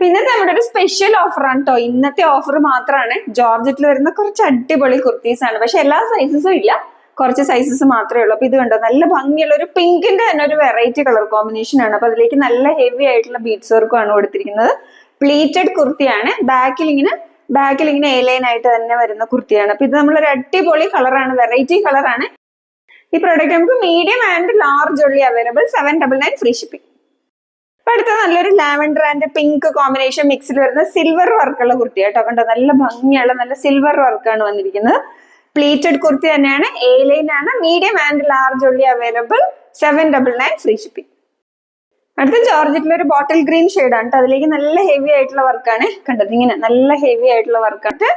പിന്നത്തെ നമ്മുടെ ഒരു സ്പെഷ്യൽ ഓഫർ ആണ് കേട്ടോ ഇന്നത്തെ ഓഫർ മാത്രമാണ് ജോർജറ്റിൽ വരുന്ന കുറച്ച് അടിപൊളി കുർത്തീസ് ആണ്. പക്ഷെ എല്ലാ സൈസസും ഇല്ല. കുറച്ച് സൈസസ് മാത്രമേ ഉള്ളൂ. അപ്പൊ ഇത് കണ്ടോ? നല്ല ഭംഗിയുള്ള ഒരു പിങ്കിന്റെ തന്നെ ഒരു വെറൈറ്റി കളർ കോമ്പിനേഷൻ ആണ്. അപ്പൊ അതിലേക്ക് നല്ല ഹെവി ആയിട്ടുള്ള ബീഡ്സ് വർക്കും ആണ് കൊടുത്തിരിക്കുന്നത്. പ്ലീറ്റഡ് കുർത്തിയാണ്. ബാക്കിൽ ഇങ്ങനെ ബാക്കിൽ ഇങ്ങനെ എലൈൻ ആയിട്ട് തന്നെ വരുന്ന കുർത്തിയാണ്. അപ്പൊ ഇത് നമ്മളൊരു അടിപൊളി കളറാണ് വെറൈറ്റി കളറാണ് ഈ പ്രോഡക്റ്റ് നമുക്ക് medium and large only available seven double nine free shipping നല്ലൊരു ലാവൻഡർ ആൻഡ് പിങ്ക് കോമ്പിനേഷൻ മിക്സിൽ വരുന്ന സിൽവർ വർക്കുള്ള കുർത്തി കേട്ടോ. കണ്ടോ? നല്ല ഭംഗിയുള്ള നല്ല സിൽവർ വർക്കാണ് വന്നിരിക്കുന്നത്. പ്ലീറ്റഡ് കുർത്തി തന്നെയാണ്. എ ലൈൻ ആണ്. Medium and large only available seven double nine free shipping അടുത്ത ജോർജറ്റിൽ ഒരു ബോട്ടിൽ ഗ്രീൻ ഷെയ്ഡാണ് കേട്ടോ. അതിലേക്ക് നല്ല ഹെവി ആയിട്ടുള്ള വർക്കാണ് കണ്ടത് ഇങ്ങനെ നല്ല ഹെവി ആയിട്ടുള്ള വർക്കാണ്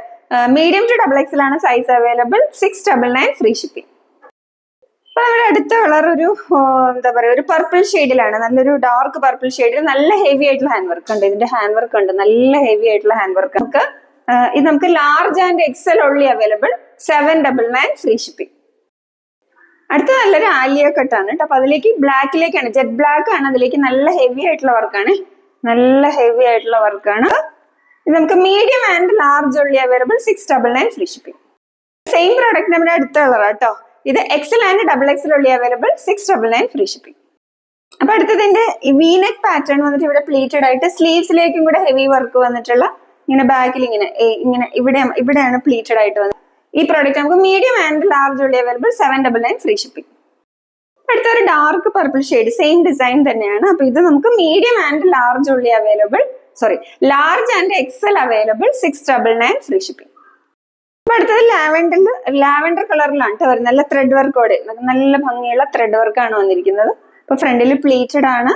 medium to double എക്സിലാണ് size available six double nine free shipping അപ്പൊ നമ്മുടെ അടുത്ത കളർ ഒരു എന്താ പറയാ ഒരു പർപ്പിൾ ഷെയ്ഡിലാണ് നല്ലൊരു ഡാർക്ക് പർപ്പിൾ ഷെയ്ഡിൽ നല്ല ഹെവി ആയിട്ടുള്ള ഹാൻഡ് വർക്ക് ഉണ്ട്. ഇതിന്റെ ഹാൻഡ് വർക്ക് ഉണ്ട്. നല്ല ഹെവി ആയിട്ടുള്ള ഹാൻഡ് വർക്ക് നമുക്ക് ഇത് നമുക്ക് large and XL only available seven double nine free shipping അടുത്ത നല്ലൊരു ആലിയ കട്ടാണ് കേട്ടോ. അപ്പൊ അതിലേക്ക് ബ്ലാക്കിലേക്കാണ് ജെറ്റ് ബ്ലാക്ക് ആണ്. അതിലേക്ക് നല്ല ഹെവി ആയിട്ടുള്ള വർക്കാണ് നല്ല ഹെവി ആയിട്ടുള്ള വർക്കാണ് ഇത് നമുക്ക് medium and large only available six double nine free shipping same product നമ്മുടെ അടുത്ത കളർ കേട്ടോ. ഇത് XL and double XL only available six double nine free shipping അപ്പൊ അടുത്തതിന്റെ വീനെക് പാറ്റേൺ വന്നിട്ട് ഇവിടെ പ്ലീറ്റഡ് ആയിട്ട് സ്ലീവ്സിലേക്കും കൂടെ ഹെവി വർക്ക് വന്നിട്ടുള്ള ഇങ്ങനെ ബാക്കിൽ ഇങ്ങനെ ഇങ്ങനെ ഇവിടെ ഇവിടെയാണ് പ്ലീറ്റഡ് ആയിട്ട് വന്നത്. ഈ പ്രോഡക്റ്റ് നമുക്ക് medium and large only available seven double nine free shipping അടുത്ത ഒരു dark purple shade same design തന്നെയാണ്. അപ്പൊ ഇത് നമുക്ക് medium and large only available sorry large and XL available six double nine free shipping അടുത്തത് ലാവൻഡറിൽ lavender കളറിലാണ് കേട്ടോ വരുന്നത്. നല്ല ത്രെഡ് വർക്കോടെ നല്ല ഭംഗിയുള്ള ത്രെഡ് വർക്കാണ് വന്നിരിക്കുന്നത്. അപ്പൊ ഫ്രണ്ടിൽ പ്ലീറ്റഡ് ആണ്.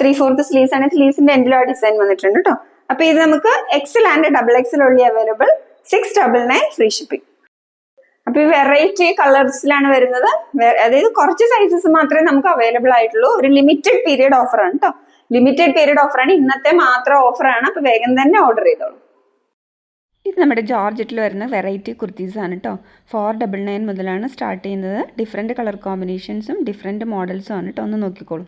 ത്രീ ഫോർത്ത് സ്ലീവ്സ് ആണ്. സ്ലീവ്സിന്റെ എൻഡിലും ഡിസൈൻ വന്നിട്ടുണ്ട് കേട്ടോ. അപ്പൊ ഇത് നമുക്ക് XL and double XL only available six double nine free shipping അപ്പൊ ഈ വെറൈറ്റി കളേഴ്സിലാണ് വരുന്നത്. അതായത് കുറച്ച് സൈസസ് മാത്രമേ നമുക്ക് അവൈലബിൾ ആയിട്ടുള്ളൂ. ഒരു ലിമിറ്റഡ് പീരീഡ് ഓഫർ ആണ് കേട്ടോ. ലിമിറ്റഡ് പീരീഡ് ഓഫർ ആണ്. ഇന്നത്തെ മാത്രം ഓഫർ ആണ്. അപ്പൊ വേഗം തന്നെ ഓർഡർ ചെയ്തോളൂ. ഇത് നമ്മുടെ ജോർജറ്റിൽ വരുന്ന വെറൈറ്റി കുർത്തീസ് ആണ് കേട്ടോ ഫോർ ഡബിൾ നയൻ മുതലാണ് സ്റ്റാർട്ട് ചെയ്യുന്നത്. ഡിഫറെന്റ് കളർ കോമ്പിനേഷൻസും ഡിഫറെന്റ് മോഡൽസും ആണ് കേട്ടോ ഒന്ന് നോക്കിക്കോളൂ.